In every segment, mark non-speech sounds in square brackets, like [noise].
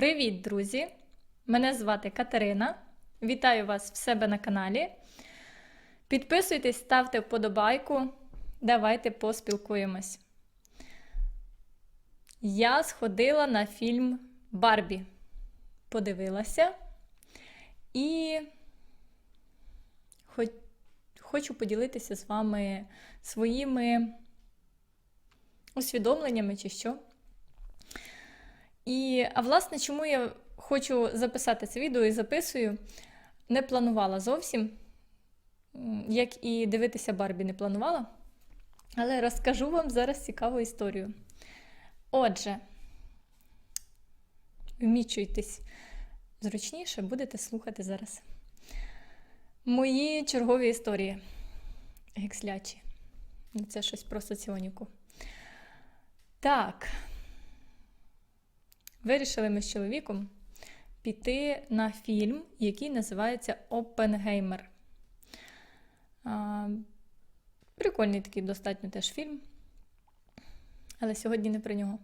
Привіт, друзі! Мене звати Катерина. Вітаю вас в себе на каналі. Підписуйтесь, ставте вподобайку. Давайте поспілкуємось. Я сходила на фільм Барбі. Подивилася і хочу поділитися з вами своїми усвідомленнями чи що. І, а власне, чому я хочу записати це відео і записую, не планувала зовсім, як і дивитися Барбі не планувала. Але розкажу вам зараз цікаву історію. Отже, вмічуйтесь зручніше, будете слухати зараз. Мої чергові історії. Гекслячі. Це щось про соціоніку. Так. Вирішили ми з чоловіком піти на фільм, який називається Опенгеймер. Прикольний такий достатньо теж фільм. Але сьогодні не про нього.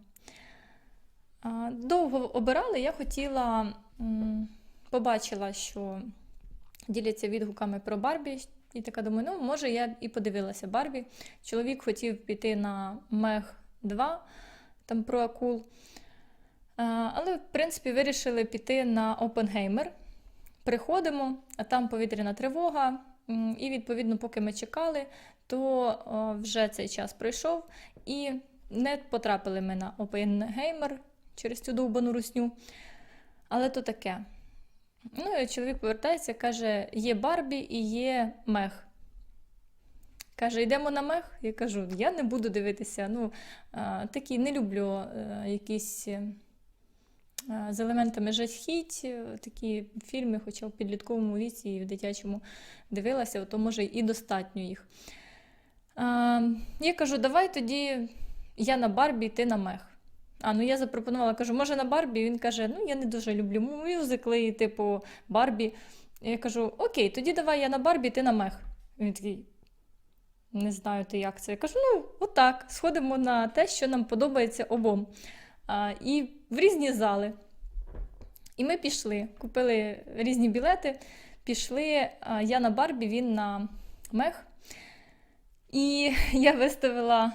Довго обирали, я хотіла, побачила, що діляться відгуками про Барбі. І така думаю, ну, може, я і подивилася Барбі. Чоловік хотів піти на Мег 2, там про акул. А, Але, в принципі, вирішили піти на Опенгеймер. Приходимо, а там повітряна тривога. І, відповідно, поки ми чекали, то вже цей час пройшов, і не потрапили ми на Опенгеймер через цю довбану русню. Але то таке. Ну, і чоловік повертається, каже: є Барбі і є Мех. Каже, йдемо на мех. Я кажу, я не буду дивитися. Ну, такі не люблю якісь е, а, з елементами жахіть, е, такі фільми, хоча в підлітковому віці і в дитячому дивилася, то може і достатньо їх. Я кажу, давай тоді я на Барбі, ти на мех. А, ну я запропонувала, кажу, може на Барбі? Він каже, ну я не дуже люблю мюзикли, типу Барбі. Я кажу, окей, тоді давай я на Барбі, ти на мех. Він такий, не знаю ти як це. Я кажу, ну, отак, сходимо на те, що нам подобається обом. І в різні зали. І ми пішли, купили різні білети, пішли. Я на Барбі, він на мех. І [laughs] я виставила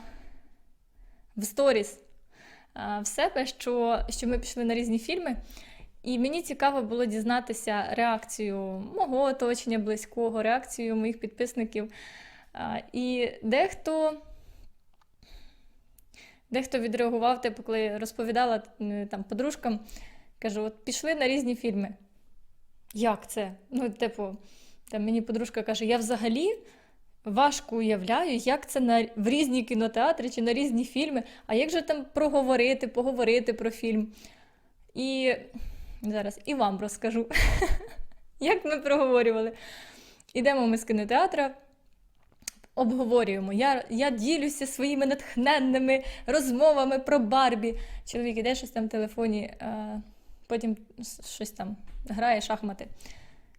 в сторіс в себе, що, що ми пішли на різні фільми. І мені цікаво було дізнатися реакцію мого оточення близького, реакцію моїх підписників. І дехто, дехто відреагував, типу, коли розповідала там подружкам, кажу, от пішли на різні фільми. Як це? Ну, типу, там мені подружка каже, я взагалі важко уявляю, як це на, в різні кінотеатри чи на різні фільми, а як же там проговорити, поговорити про фільм. І зараз і вам розкажу, [laughs] як ми проговорювали. Ідемо ми з кінотеатра, обговорюємо. Я, я ділюся своїми натхненними розмовами про Барбі. Чоловік іде щось там в телефоні, а потім щось там грає шахмати.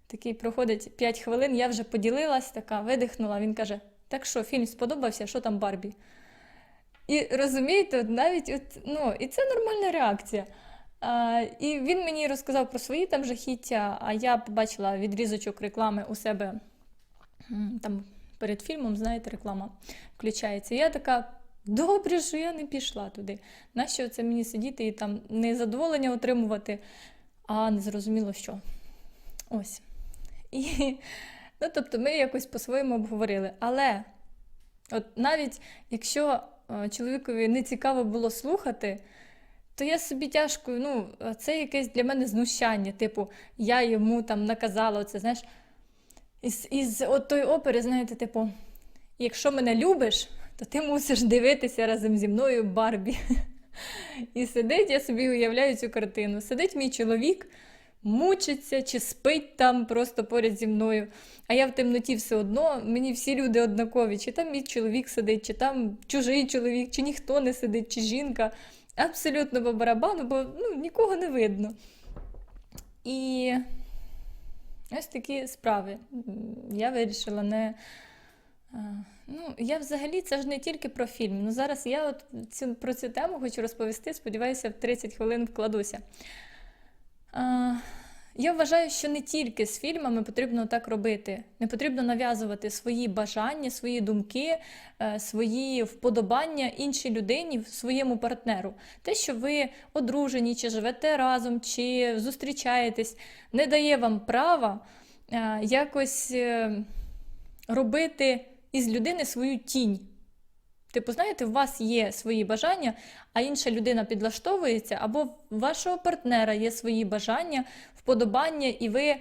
Такий проходить 5 хвилин, я вже поділилась, така видихнула. Він каже: Так що, фільм сподобався, що там Барбі? І розумієте, навіть от, ну, і це нормальна реакція. А, і він мені розказав про свої там жахіття, а я побачила відрізочок реклами у себе там перед фільмом, знаєте, реклама включається. Я така. Добре, що я не пішла туди. Нащо це мені сидіти і там не задоволення отримувати, а не зрозуміло що. Ось. І, ну, тобто ми якось по-своєму обговорили. Але от навіть якщо е, чоловікові не цікаво було слухати, то я собі тяжко, ну, це якесь для мене знущання. Типу, я йому там наказала оце, знаєш, із, із от тої опери, знаєте, типу, якщо мене любиш, то ти мусиш дивитися разом зі мною Барбі. І сидить, я собі уявляю цю картину. Сидить мій чоловік, мучиться чи спить там просто поряд зі мною. А я в темноті все одно, мені всі люди однакові, чи там мій чоловік сидить, чи там чужий чоловік, чи ніхто не сидить, чи жінка. Абсолютно по барабану, бо ну, нікого не видно. І ось такі справи. Я вирішила не. Ну, я взагалі це ж не тільки про фільм. Ну, зараз я от цю, про цю тему хочу розповісти. Сподіваюся, в 30 хвилин вкладуся. А, я вважаю, що не тільки з фільмами потрібно так робити. Не потрібно нав'язувати свої бажання, свої думки, е, свої вподобання іншій людині, своєму партнеру. Те, що ви одружені, чи живете разом, чи зустрічаєтесь, не дає вам права е, якось е, робити із людини свою тінь. Типу, знаєте, у вас є свої бажання, а інша людина підлаштовується, або в вашого партнера є свої бажання, вподобання, і ви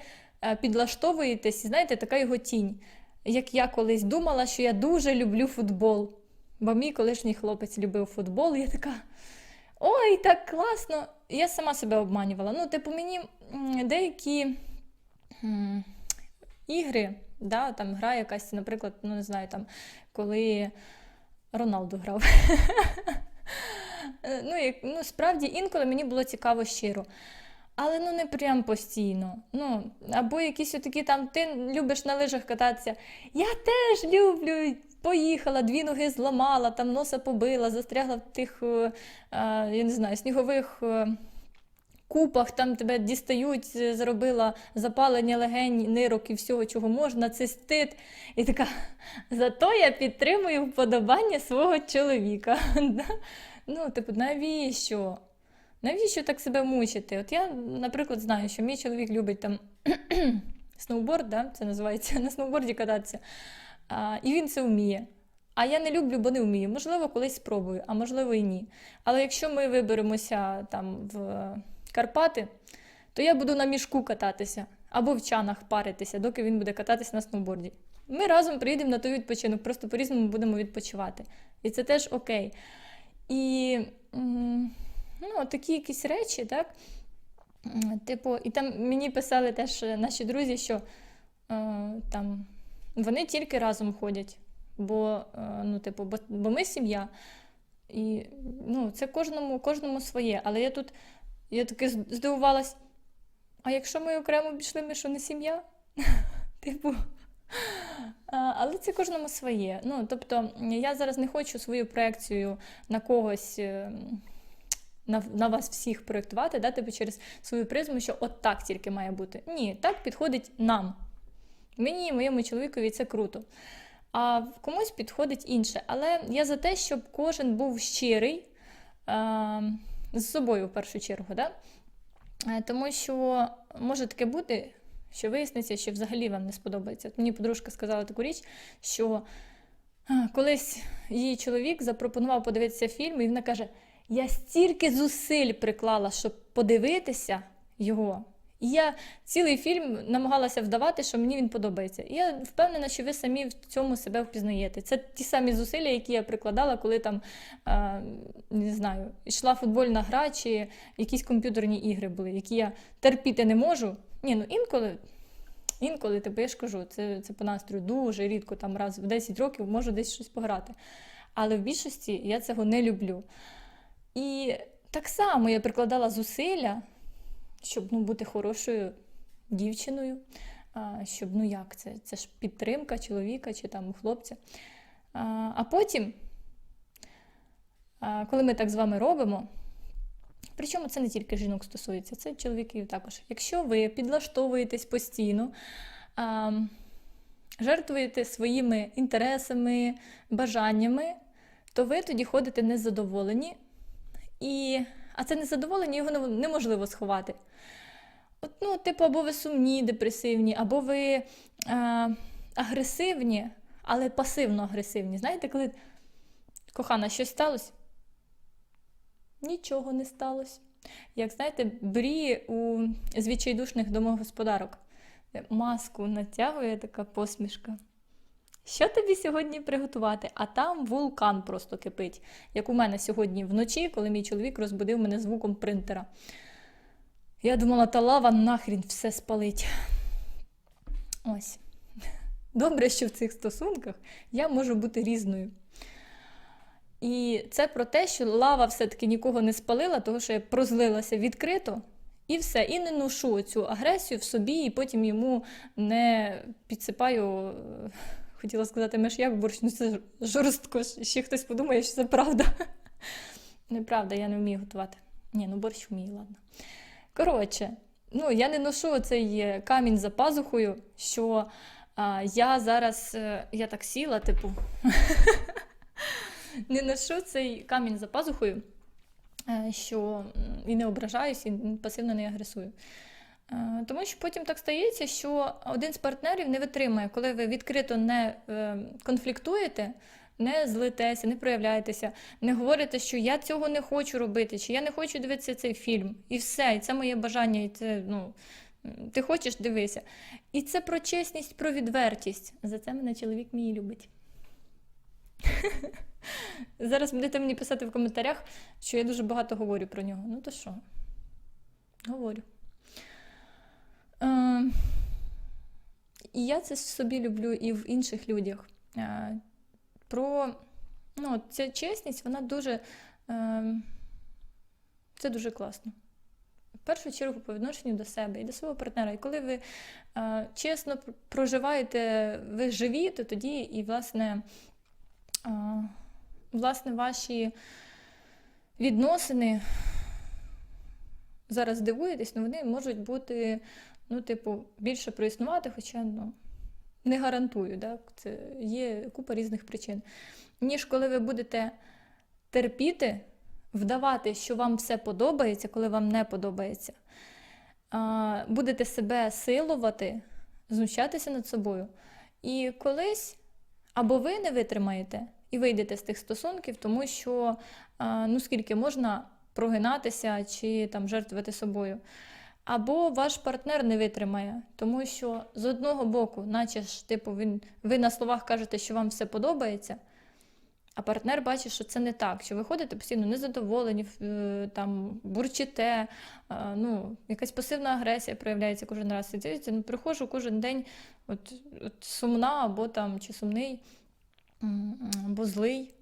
е, підлаштовуєтесь, і знаєте, така його тінь. Як я колись думала, що я дуже люблю футбол. Бо мій колишній хлопець любив футбол, і я така. Ой, так класно! Я сама себе обманювала. Ну, типу, мені деякі ігри, да, там гра якась, наприклад, ну не знаю, там, коли Роналду грав. Е, ну, як, ну, справді інколи мені було цікаво щиро. Але ну не прям постійно. Ну, або якісь такі там, ти любиш на лижах кататися. Я теж люблю. Поїхала, дві ноги зламала, там носа побила, застрягла в тих, е, е, я не знаю, снігових купах, там тебе дістають, е, зробила запалення легень, нирок і всього, чого можна, цистит. І така, зато я підтримую вподобання свого чоловіка. [laughs] Ну, типу, навіщо? Навіщо так себе мучити? От я, наприклад, знаю, що мій чоловік любить там [clears throat] сноуборд, да? це називається на сноуборді кататися. А, і він це вміє. А я не люблю, бо не вмію. Можливо, колись спробую, а можливо і ні. Але якщо ми виберемося там в Карпати, то я буду на мішку кататися або в чанах паритися, доки він буде кататися на сноуборді. Ми разом приїдемо на той відпочинок, просто по-різному будемо відпочивати. І це теж окей. І ну, такі якісь речі, так? Типу, і там мені писали теж наші друзі, що е, там вони тільки разом ходять, бо, е, ну, типу, бо, бо ми сім'я. І ну, це кожному, кожному своє. Але я тут я таки здивувалась. А якщо ми окремо пішли, ми що не сім'я? [laughs] Типу. Але це кожному своє. Ну, тобто, я зараз не хочу свою проекцію на когось, е, на, на вас всіх проєктувати, да, типу через свою призму, що от так тільки має бути. Ні, так підходить нам. Мені і моєму чоловікові це круто. А комусь підходить інше. Але я за те, щоб кожен був щирий е, з собою в першу чергу. Да? Е, Тому що може таке бути, що виясниться, що взагалі вам не сподобається. Мені подружка сказала таку річ, що е, колись її чоловік запропонував подивитися фільм, і вона каже: Я стільки зусиль приклала, щоб подивитися його. І я цілий фільм намагалася вдавати, що мені він подобається. І я впевнена, що ви самі в цьому себе впізнаєте. Це ті самі зусилля, які я прикладала, коли там не знаю, йшла футбольна гра чи якісь комп'ютерні ігри були, які я терпіти не можу. Ні, ну інколи, інколи типу, я ж кажу, це, це по настрою дуже рідко, там раз в 10 років можу десь щось пограти. Але в більшості я цього не люблю. І так само я прикладала зусилля, щоб ну, бути хорошою дівчиною, щоб ну як це? Це ж підтримка чоловіка чи там хлопця. А, потім, коли ми так з вами робимо, причому це не тільки жінок стосується, це чоловіків також. Якщо ви підлаштовуєтесь постійно, жертвуєте своїми інтересами, бажаннями, то ви тоді ходите незадоволені. І... А це незадоволення його неможливо сховати. От, ну, типу, або ви сумні, депресивні, або ви е, агресивні, але пасивно агресивні. Знаєте, коли кохана, щось сталося? Нічого не сталося. Як знаєте, брі у з відчайдушних домогосподарок. Маску натягує така посмішка. Що тобі сьогодні приготувати? А там вулкан просто кипить, як у мене сьогодні вночі, коли мій чоловік розбудив мене звуком принтера. Я думала, та лава нахрін все спалить. Ось. Добре, що в цих стосунках я можу бути різною. І це про те, що лава все-таки нікого не спалила, тому що я прозлилася відкрито, і все. І не ношу цю агресію в собі, і потім йому не підсипаю. е, Хотіла сказати меш'як борщ, ну це жорстко. Ще хтось подумає, що це правда. Неправда, я не вмію готувати. Ні, ну борщ вмію, ладно. Коротше, ну, я не ношу цей е, камінь за пазухою, що а, я зараз е, я так сіла, типу, [laughs] не ношу цей камінь за пазухою, е, що і не ображаюсь, і пасивно не агресую. Тому що потім так стається, що один з партнерів не витримає, коли ви відкрито не конфліктуєте, не злитеся, не проявляєтеся, не говорите, що я цього не хочу робити, чи я не хочу дивитися цей фільм. І все, і це моє бажання, і це, ну, ти хочеш дивися. І це про чесність, про відвертість. За це мене чоловік мій любить. [laughs] Зараз будете мені писати в коментарях, що я дуже багато говорю про нього. Ну то що? Говорю. Е, і я це собі люблю і в інших людях. Про ну, ця чесність, вона дуже. Е, це дуже класно. В першу чергу по відношенню до себе і до свого партнера. І коли ви е, чесно проживаєте, ви живі, то тоді і, власне, е, власне, ваші відносини зараз дивуєтесь, але вони можуть бути, ну, типу, більше проіснувати, хоча ну, не гарантую, так? Це є купа різних причин. Ніж коли ви будете терпіти, вдавати, що вам все подобається, коли вам не подобається. Будете себе силувати, знущатися над собою. І колись або ви не витримаєте і вийдете з тих стосунків, тому що ну скільки можна прогинатися чи там жертвувати собою. Або ваш партнер не витримає, тому що з одного боку, наче ж, типу, він, ви на словах кажете, що вам все подобається, а партнер бачить, що це не так, що ви ходите постійно незадоволені, е, там, бурчите, е, ну, якась пасивна агресія проявляється кожен раз. І ну, приходжу кожен день от, от сумна або там, чи сумний, або злий.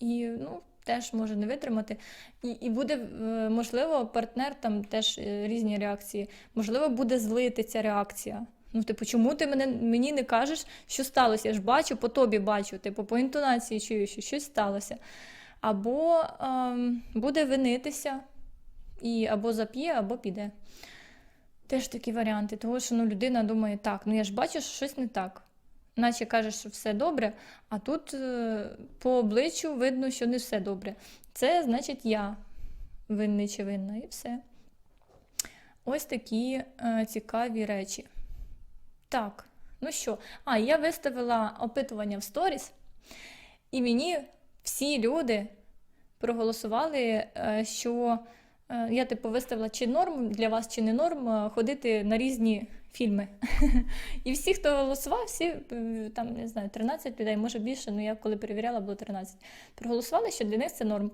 І ну, теж може не витримати. І, і буде, е, можливо, партнер там теж е, різні реакції. Можливо, буде злити ця реакція. Ну, типу, чому ти мене, мені не кажеш, що сталося? Я ж бачу, по тобі бачу, типу, по інтонації чую, що щось сталося. Або ем, буде винитися, і або зап'є, або піде. Теж такі варіанти. Того, що ну, людина думає, так, ну я ж бачу, що щось не так. Наче каже, що все добре, а тут е, по обличчю видно, що не все добре. Це значить я винний чи винна, і все. Ось такі е, цікаві речі. Так, ну що, а я виставила опитування в сторіс, і мені всі люди проголосували, е, що е, я типу виставила чи норм для вас, чи не норм е, ходити на різні фільми. [laughs] І всі, хто голосував, всі е, там не знаю, 13 людей, може більше, ну я коли перевіряла, було 13. Проголосували, що для них це норм.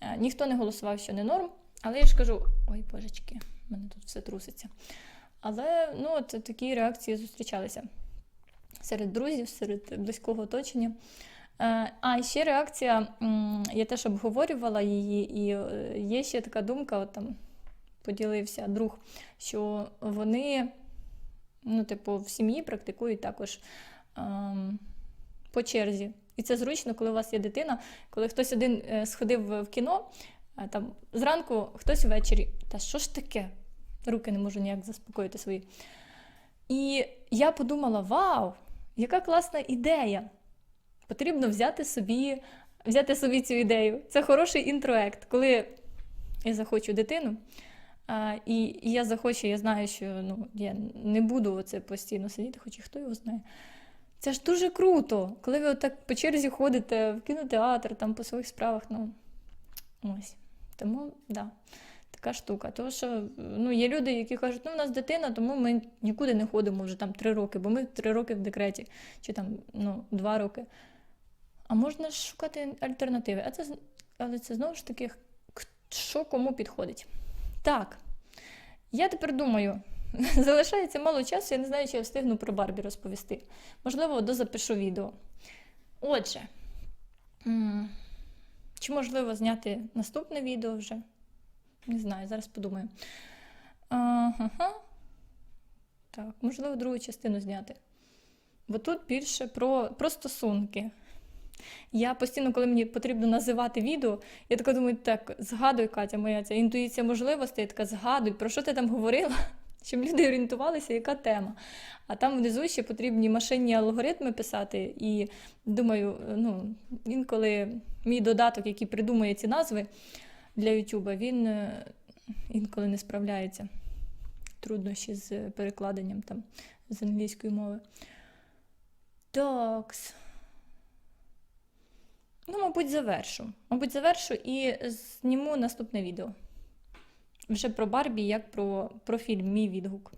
Е, Ніхто не голосував, що не норм. Але я ж кажу, ой, божечки, в мене тут все труситься. Але ну, от такі реакції зустрічалися серед друзів, серед близького оточення. Е, А ще реакція, я теж обговорювала її, і є ще така думка, от там поділився друг, що вони, ну, типу, в сім'ї практикують також ем, по черзі. І це зручно, коли у вас є дитина, коли хтось один е, сходив в кіно, там зранку хтось ввечері. Та що ж таке? Руки не можу ніяк заспокоїти свої. І я подумала: вау, яка класна ідея! Потрібно взяти собі, взяти собі цю ідею. Це хороший інтроект, коли я захочу дитину. А, і, і я захочу, я знаю, що ну, я не буду оце постійно сидіти, хоч і хто його знає. Це ж дуже круто, коли ви отак по черзі ходите в кінотеатр, там по своїх справах. Ну, ось. Тому, да, така штука. Тому що ну, є люди, які кажуть, ну, у нас дитина, тому ми нікуди не ходимо вже там три роки, бо ми три роки в декреті, чи там ну, два роки. А можна ж шукати альтернативи. А це, але це знову ж таки, що кому підходить. Так, я тепер думаю, [laughs] залишається мало часу, я не знаю, чи я встигну про Барбі розповісти. Можливо, дозапишу відео. Отже, чи можливо зняти наступне відео вже? Не знаю, зараз подумаю. Ага. Так, можливо, другу частину зняти. Бо тут більше про, про стосунки. Я постійно, коли мені потрібно називати відео, я така думаю, так, згадуй, Катя, моя ця інтуїція можливостей, я така згадуй, про що ти там говорила? [laughs] Щоб люди орієнтувалися, яка тема. А там внизу ще потрібні машинні алгоритми писати. І думаю, ну, інколи мій додаток, який придумує ці назви для YouTube, він е, інколи не справляється. Труднощі з перекладенням там з англійської мови. Такс. Ну, мабуть, завершу. Мабуть, завершу і зніму наступне відео. Вже про Барбі, як про, про фільм, мій відгук.